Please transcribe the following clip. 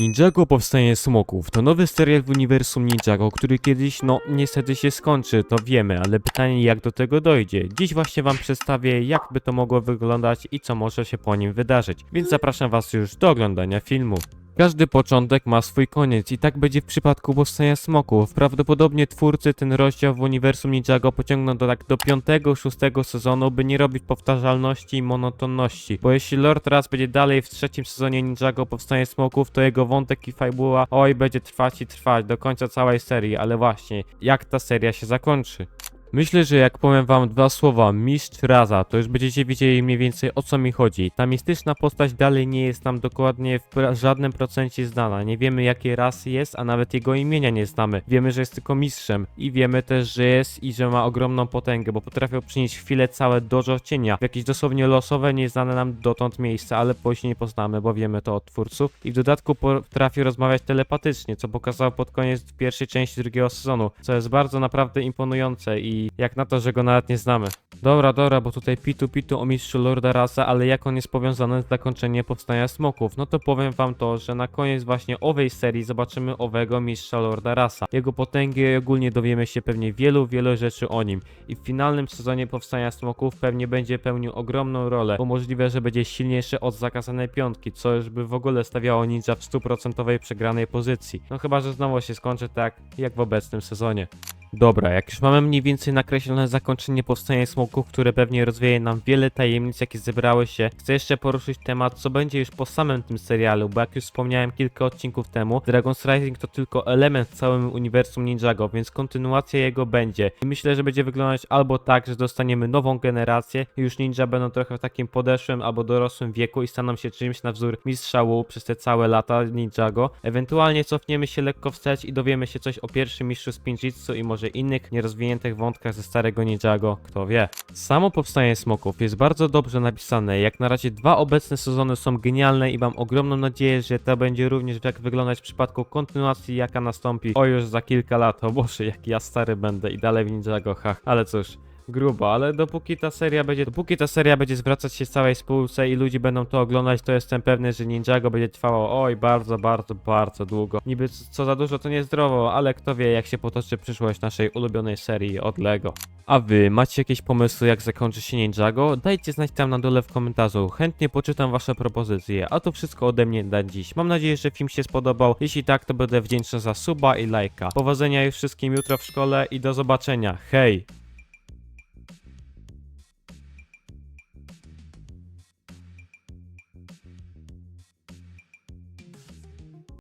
Ninjago Powstanie Smoków to nowy serial w uniwersum Ninjago, który kiedyś, no niestety się skończy, to wiemy, ale pytanie jak do tego dojdzie. Dziś właśnie wam przedstawię jak by to mogło wyglądać i co może się po nim wydarzyć, więc zapraszam was już do oglądania filmu. Każdy początek ma swój koniec i tak będzie w przypadku Powstania Smoków. Prawdopodobnie twórcy ten rozdział w uniwersum Ninjago pociągną do tak do 5-6 sezonu, by nie robić powtarzalności i monotonności. Bo jeśli Lord raz będzie dalej w trzecim sezonie Ninjago Powstanie Smoków, to jego wątek i fabuła oj będzie trwać i trwać do końca całej serii, ale właśnie, jak ta seria się zakończy? Myślę, że jak powiem wam dwa słowa mistrz Raza, to już będziecie wiedzieli mniej więcej o co mi chodzi. Ta mistyczna postać dalej nie jest nam dokładnie w żadnym procencie znana. Nie wiemy jakiej rasy jest, a nawet jego imienia nie znamy. Wiemy, że jest tylko mistrzem i wiemy też, że jest i że ma ogromną potęgę, bo potrafią przynieść chwilę całe dojo cienia w jakieś dosłownie losowe, nieznane nam dotąd miejsca, ale później poznamy, bo wiemy to od twórców. I w dodatku potrafi rozmawiać telepatycznie, co pokazał pod koniec pierwszej części drugiego sezonu, co jest bardzo naprawdę imponujące i jak na to, że go nawet nie znamy. Dobra, dobra, bo tutaj pitu pitu o mistrzu Lorda Rasa, ale jak on jest powiązany z zakończeniem powstania smoków, no to powiem wam to, że na koniec właśnie owej serii zobaczymy owego mistrza Lorda Rasa. Jego potęgi i ogólnie dowiemy się pewnie wielu, wielu rzeczy o nim. I w finalnym sezonie powstania smoków pewnie będzie pełnił ogromną rolę, bo możliwe, że będzie silniejszy od zakazanej piątki, co już by w ogóle stawiało ninja w stuprocentowej przegranej pozycji. No chyba, że znowu się skończy tak, jak w obecnym sezonie. Dobra, jak już mamy mniej więcej nakreślone zakończenie powstania smoków, które pewnie rozwieje nam wiele tajemnic, jakie zebrały się, chcę jeszcze poruszyć temat, co będzie już po samym tym serialu, bo jak już wspomniałem kilka odcinków temu, Dragon's Rising to tylko element w całym uniwersum Ninjago, więc kontynuacja jego będzie. I myślę, że będzie wyglądać albo tak, że dostaniemy nową generację już ninja będą trochę w takim podeszłym albo dorosłym wieku i staną się czymś na wzór mistrza Wu przez te całe lata Ninjago. Ewentualnie cofniemy się lekko wstecz i dowiemy się coś o pierwszym mistrzu Spinjitzu i może innych nierozwiniętych wątkach ze starego Ninjago, kto wie. Samo powstanie smoków jest bardzo dobrze napisane, jak na razie dwa obecne sezony są genialne i mam ogromną nadzieję, że to będzie również jak wyglądać w przypadku kontynuacji jaka nastąpi o już za kilka lat, o Boże jak ja stary będę i dalej w Ninjago, ha, ale cóż. Grubo, ale dopóki ta seria będzie, dopóki ta seria będzie zwracać się całej spółce i ludzie będą to oglądać, to jestem pewny, że Ninjago będzie trwało oj bardzo, bardzo, bardzo długo. Niby co za dużo to niezdrowo, ale kto wie jak się potoczy przyszłość naszej ulubionej serii od Lego. A wy macie jakieś pomysły jak zakończy się Ninjago? Dajcie znać tam na dole w komentarzu, chętnie poczytam wasze propozycje, a to wszystko ode mnie na dziś. Mam nadzieję, że film się spodobał, jeśli tak to będę wdzięczny za suba i lajka. Powodzenia już wszystkim jutro w szkole i do zobaczenia, hej!